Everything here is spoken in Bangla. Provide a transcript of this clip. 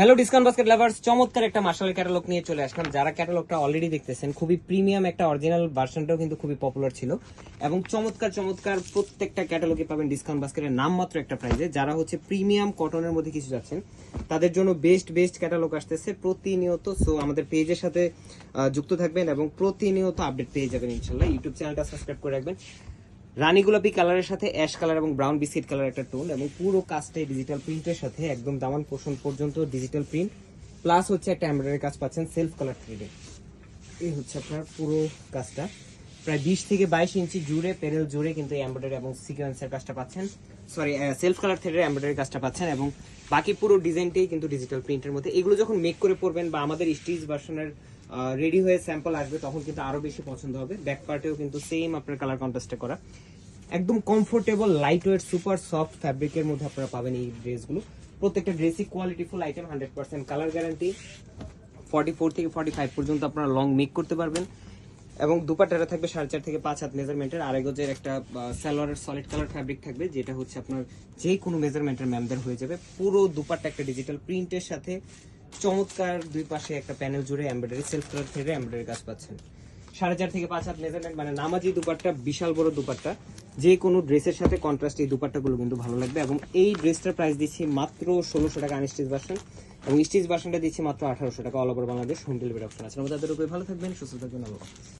হ্যালো ডিসকাউন্ট বাস্কেট লাভার্স চমৎকার একটা মার্শাল ক্যাটালগ নিয়ে চলে আসলাম। যারা ক্যাটালগটা অলরেডি দেখতেছেন, খুবই প্রিমিয়াম একটা অরিজিনাল ভার্সনটাও কিন্তু খুবই পপুলার ছিল। এবং চমৎকার চমৎকার প্রত্যেকটা ক্যাটালগে পাবেন ডিসকাউন্ট বাস্কেটের নাম মাত্র একটা প্রাইজে যারা হচ্ছে প্রিমিয়াম কটনের মধ্যে কিছু যাচ্ছেন, তাদের জন্য বেস্ট বেস্ট ক্যাটালগ আসতেছে প্রতিনিয়ত। সো আমাদের পেজের সাথে যুক্ত থাকবেন এবং প্রতিনিয়ত আপডেট পেয়ে যাবেন ইনশাল্লাহ। ইউটিউব চ্যানেলটা সাবস্ক্রাইব করে রাখবেন। রানী গোলাপি কালারের সাথে অ্যাশ কালার এবং ব্রাউন বিস্কিট কালার একটা টোন এবং পুরো কাজটাই ডিজিটাল প্রিন্টের সাথে একদম দামান পোষণ পর্যন্ত ডিজিটাল প্রিন্ট প্লাস হচ্ছে একটা এমব্রয়ডারি কাজ পাচ্ছেন সেলফ কালার থ্রিডে এই হচ্ছে আপনার পুরো কাজটা। প্রায় বিশ থেকে বাইশ ইঞ্চি জুড়ে প্যানেল জুড়ে কিন্তু এমব্রয়ডারি এবং সিকোয়েন্সের কাজটা পাচ্ছেন। সরি সেলফ কালার থ্রেডের এমব্রয়ডারি কাজটা পাচ্ছেন এবং বাকি পুরো ডিজাইনটাই কিন্তু ডিজিটাল প্রিন্টের মধ্যে। এগুলো যখন মেক করে পড়বেন বা আমাদের স্টিচ ভার্সনের রেডি হয়ে স্যাম্পল আসবে, তখন কিন্তু আরও বেশি পছন্দ হবে। ব্যাক পার্টেও কিন্তু সেম আপনার কালার কন্ট্রাস্টে করা। একদম comfortable light weight super soft ফ্যাব্রিকের মধ্যে আপনারা পাবেন এই ড্রেসগুলো প্রত্যেকটা ড্রেসই কোয়ালিটিফুল item hundred percent colour guarantee forty four থেকে ফর্টি ফাইভ পর্যন্ত আপনারা লং মেক করতে পারবেন। এবং দুপাট্টাটা থাকবে সাড়ে চার থেকে পাঁচ হাত মেজারমেন্টের আড়াই গজের একটা সালোয়ারের সলিড কালার ফ্যাব্রিক থাকবে, যেটা হচ্ছে আপনার যে কোনো মেজারমেন্টের ম্যামদের হয়ে যাবে। পুরো দুপাট্টা একটা ডিজিটাল প্রিন্টের সাথে চমৎকার দুই পাশে একটা প্যানেল জুড়ে এমব্রয়ডারি সেলফ কালার থেকে এমব্রয়ডারি কাজ পাচ্ছেন। সাড়ে চার থেকে পাঁচ হাত মেজারমেন্ট মানে নামাজি দুপাট্টা, বিশাল বড় দুপাট্টা। যে কোনো ড্রেসের সাথে কন্ট্রাস্ট এই দুপাট্টাগুলো কিন্তু ভালো লাগবে এবং এই ড্রেসটার প্রাইস দিচ্ছি মাত্র ষোলোশো টাকা আনস্টিচ ভার্সন এবং স্টিচ ভার্সনটা দিচ্ছি মাত্র আঠারোশো টাকা all over Bangladesh home delivery option আছে। আমাদের তাদের উপরে ভালো থাকবেন, সুস্থ থাকবেন।